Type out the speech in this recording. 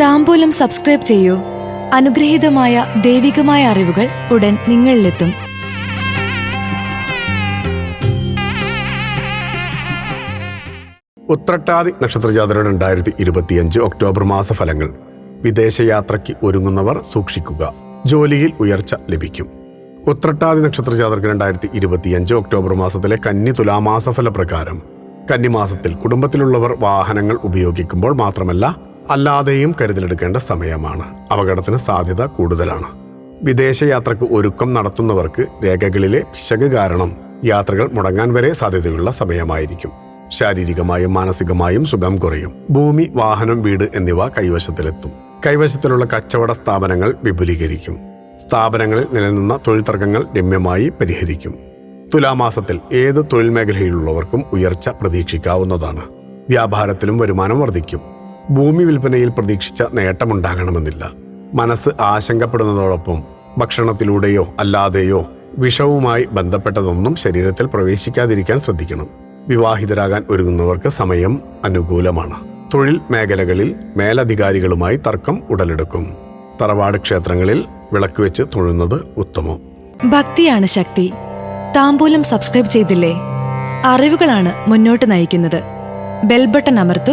താമ്പൂലം subscribe ചെയ്യൂ. അനുഗ്രഹീതമായ ദൈവികമായ അറിവുകൾ ഉടൻ നിങ്ങളിലെത്തും. ഉത്രട്ടാതി നക്ഷത്രജാതര രണ്ടായിരത്തി ഇരുപത്തിയഞ്ച് ഒക്ടോബർ മാസ ഫലങ്ങൾ വിദേശയാത്രയ്ക്ക് ഒരുങ്ങുന്നവർ സൂക്ഷിക്കുക. ജോലിയിൽ ഉയർച്ച ലഭിക്കും. ഉത്രട്ടാതി നക്ഷത്രജാതർക്ക് രണ്ടായിരത്തി ഇരുപത്തിയഞ്ച് ഒക്ടോബർ മാസത്തിലെ കന്നി തുലാമാസ ഫലപ്രകാരം കന്നിമാസത്തിൽ കുടുംബത്തിലുള്ളവർ വാഹനങ്ങൾ ഉപയോഗിക്കുമ്പോൾ മാത്രമല്ല അല്ലാതെയും കരുതലെടുക്കേണ്ട സമയമാണ്. അപകടത്തിന് സാധ്യത കൂടുതലാണ്. വിദേശയാത്രക്ക് ഒരുക്കം നടത്തുന്നവർക്ക് രേഖകളിലെ പിശക് കാരണം യാത്രകൾ മുടങ്ങാൻ വരെ സാധ്യതയുള്ള സമയമായിരിക്കും. ശാരീരികമായും മാനസികമായും സുഖം കുറയും. ഭൂമി വാഹനം വീട് എന്നിവ കൈവശത്തിലെത്തും. കൈവശത്തിലുള്ള കച്ചവട സ്ഥാപനങ്ങൾ വിപുലീകരിക്കും. സ്ഥാപനങ്ങളിൽ നിലനിന്ന തൊഴിൽ തർക്കങ്ങൾ രമ്യമായി പരിഹരിക്കും. തുലാമാസത്തിൽ ഏത് തൊഴിൽ മേഖലയിലുള്ളവർക്കും ഉയർച്ച പ്രതീക്ഷിക്കാവുന്നതാണ്. വ്യാപാരത്തിലും വരുമാനം വർദ്ധിക്കും. ഭൂമി വിൽപ്പനയിൽ പ്രതീക്ഷിച്ച നേട്ടമുണ്ടാകണമെന്നില്ല. മനസ്സ് ആശങ്കപ്പെടുന്നതോടൊപ്പം ഭക്ഷണത്തിലൂടെയോ അല്ലാതെയോ വിഷവുമായി ബന്ധപ്പെട്ടതൊന്നും ശരീരത്തിൽ പ്രവേശിക്കാതിരിക്കാൻ ശ്രദ്ധിക്കണം. വിവാഹിതരാകാൻ ഒരുങ്ങുന്നവർക്ക് സമയം അനുകൂലമാണ്. തൊഴിൽ മേഖലകളിൽ മേലധികാരികളുമായി തർക്കം ഉടലെടുക്കും. തറവാട് ക്ഷേത്രങ്ങളിൽ വിളക്ക് വെച്ച് തൊഴുന്നത് ഉത്തമം. ഭക്തിയാണ് ശക്തി. താമ്പൂലം സബ്സ്ക്രൈബ് ചെയ്തില്ലേ? അറിവുകളാണ് മുന്നോട്ട് നയിക്കുന്നത്. ബെൽബട്ടൺ അമർത്തു.